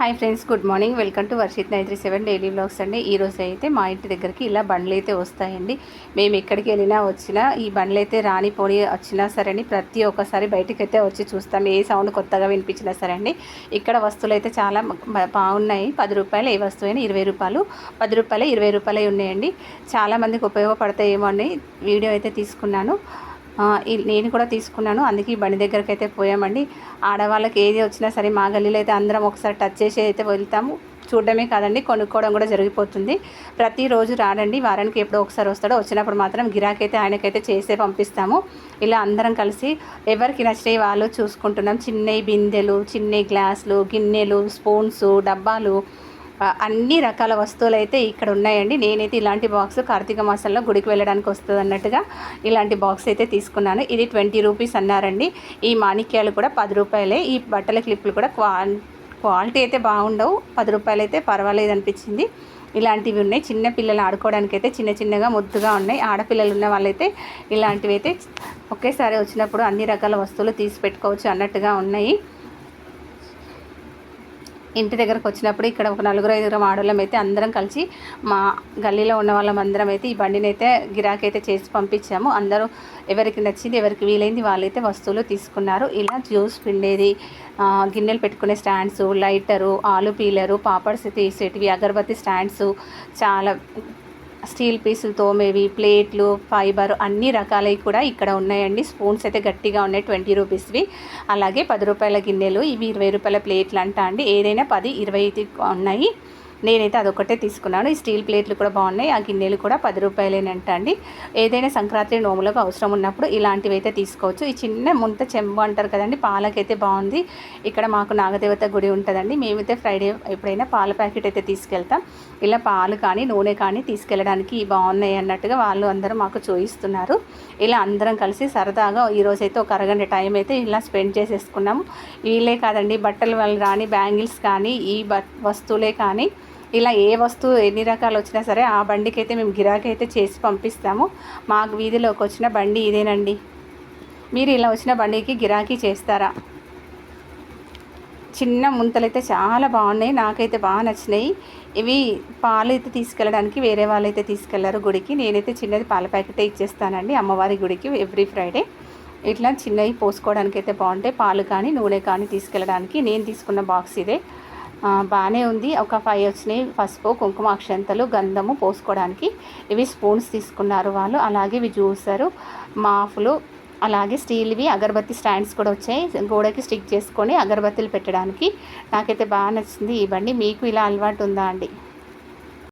Hi friends good morning. Welcome to Varshith nine three seven daily blogs అండి. ఈ రోజు అయితే మా ఇంటి దగ్గరికి ఇలా బండ్లు అయితే వస్తాయండి. మేము ఎక్కడికి వెళ్ళినా వచ్చినా ఈ బండ్లు అయితే రాని పోని వచ్చినా సరే అండి ప్రతి ఒక్కసారి బయటికి అయితే వచ్చి చూస్తాం. ఏ సౌండ్ కొత్తగా వినిపించినా సరే అండి. ఇక్కడ వస్తువులు అయితే చాలా బాగున్నాయి. పది రూపాయలు ఏ వస్తువు అయినా ఇరవై రూపాయలు పది రూపాయలు ఇరవై రూపాయలు ఉన్నాయండి చాలామందికి ఉపయోగపడతాయేమో అని వీడియో అయితే తీసుకున్నాను. నేను కూడా తీసుకున్నాను. అందుకే ఈ బండి దగ్గరికి అయితే పోయామండి. ఆడవాళ్ళకి ఏది వచ్చినా సరే మా గల్లీలో అయితే అందరం ఒకసారి టచ్ చేసి అయితే వెళ్తాము. చూడడమే కాదండి కొనుక్కోవడం కూడా జరిగిపోతుంది. ప్రతిరోజు రాడండి వారానికి ఎప్పుడో ఒకసారి వస్తాడో వచ్చినప్పుడు మాత్రం గిరాకైతే ఆయనకైతే చేసే పంపిస్తాము. ఇలా అందరం కలిసి ఎవరికి నచ్చినవి వాళ్ళు చూసుకుంటున్నాం. చిన్నవి బిందెలు చిన్న గ్లాసులు గిన్నెలు స్పూన్స్ డబ్బాలు అన్ని రకాల వస్తువులు అయితే ఇక్కడ ఉన్నాయండి. నేనైతే ఇలాంటి బాక్స్ కార్తీక మాసంలో గుడికి వెళ్ళడానికి వస్తుంది అన్నట్టుగా ఇలాంటి బాక్స్ అయితే తీసుకున్నాను. ఇది ట్వంటీ రూపీస్ అన్నారండి. ఈ మాణిక్యాలు కూడా పది రూపాయలే. ఈ బట్టల క్లిప్లు కూడా క్వా క్వాలిటీ అయితే బాగుండవు. పది రూపాయలు అయితే పర్వాలేదు అనిపించింది. ఇలాంటివి ఉన్నాయి. చిన్న పిల్లలు ఆడుకోవడానికి అయితే చిన్న చిన్నగా ముద్దుగా ఉన్నాయి. ఆడపిల్లలు ఉన్న వాళ్ళైతే ఇలాంటివి అయితే ఒకేసారి వచ్చినప్పుడు అన్ని రకాల వస్తువులు తీసి పెట్టుకోవచ్చు అన్నట్టుగా ఉన్నాయి. ఇంటి దగ్గరకు వచ్చినప్పుడు ఇక్కడ ఒక నలుగురు ఐదుగురు ఆడవాళ్ళం అయితే అందరం కలిసి మా గల్లీలో ఉన్న వాళ్ళం అందరం అయితే ఈ బండిని అయితే గిరాకీ అయితే చేసి పంపించాము. అందరూ ఎవరికి నచ్చింది ఎవరికి వీలైంది వాళ్ళైతే వస్తువులు తీసుకున్నారు. ఇలా జ్యూస్ పిండేది గిన్నెలు పెట్టుకునే స్టాండ్స్ లైటరు ఆలు పీలరు పాపడ్స్ తీసేటివి అగరబత్తి స్టాండ్స్ చాలా స్టీల్ పీసులు తోమేవి ప్లేట్లు ఫైబర్ అన్ని రకాలవి కూడా ఇక్కడ ఉన్నాయండి. స్పూన్స్ అయితే గట్టిగా ఉన్నాయి ట్వంటీ రూపీస్వి. అలాగే పది రూపాయల గిన్నెలు ఇవి ఇరవై రూపాయల ప్లేట్లు అంట అండి. ఏదైనా పది ఇరవై ఉన్నాయి. నేనైతే అదొకటే తీసుకున్నాను. ఈ స్టీల్ ప్లేట్లు కూడా బాగున్నాయి. ఆ గిన్నెలు కూడా పది రూపాయలేనంట అండి. ఏదైనా సంక్రాంతి నోములకు అవసరం ఉన్నప్పుడు ఇలాంటివి అయితే తీసుకోవచ్చు. ఈ చిన్న ముంత చెంబు అంటారు కదండి పాలకైతే బాగుంది. ఇక్కడ మాకు నాగదేవత గుడి ఉంటుందండి. మేమైతే ఫ్రైడే ఎప్పుడైనా పాల ప్యాకెట్ అయితే తీసుకెళ్తాం. ఇలా పాలు కానీ నూనె కానీ తీసుకెళ్ళడానికి బాగున్నాయి అన్నట్టుగా వాళ్ళు అందరూ మాకు చూయిస్తున్నారు. ఇలా అందరం కలిసి సరదాగా ఈరోజు అయితే ఒక అరగంట టైం అయితే ఇలా స్పెండ్ చేసేసుకున్నాము. వీళ్ళే కాదండి బట్టలు వాళ్ళు రాని బ్యాంగిల్స్ కానీ ఈ బ వస్తువులే కానీ ఇలా ఏ వస్తువు ఎన్ని రకాలు వచ్చినా సరే ఆ బండికి అయితే మేము గిరాకీ అయితే చేసి పంపిస్తాము. మాకు వీధిలోకి వచ్చిన బండి ఇదేనండి. మీరు ఇలా వచ్చిన బండికి గిరాకీ చేస్తారా? చిన్న ముంతలు అయితే చాలా బాగున్నాయి. నాకైతే బాగా నచ్చినాయి. ఇవి పాలు అయితే తీసుకెళ్ళడానికి వేరే వాళ్ళు అయితే తీసుకెళ్ళారు గుడికి. నేనైతే చిన్నది పాల ప్యాకెట్ ఇచ్చేస్తానండి అమ్మవారి గుడికి ఎవ్రీ ఫ్రైడే. ఇట్లా చిన్నవి పోసుకోవడానికి అయితే బాగుంటాయి. పాలు కానీ నూనె కానీ తీసుకెళ్ళడానికి నేను తీసుకున్న బాక్స్ ఇదే. బాగానే ఉంది. ఒక ఫైవ్ వచ్చినాయి. పసుపు కుంకుమ అక్షంతలు గంధము పోసుకోవడానికి ఇవి స్పూన్స్ తీసుకున్నారు వాళ్ళు. అలాగే ఇవి జ్యూసరు మాఫులు అలాగే స్టీల్వి అగరబత్తి స్టాండ్స్ కూడా వచ్చాయి. గోడకి స్టిక్ చేసుకొని అగరబత్తిలు పెట్టడానికి నాకైతే బాగా నచ్చింది ఈ బండి మీకు ఇలా అలవాటు ఉందా అండి?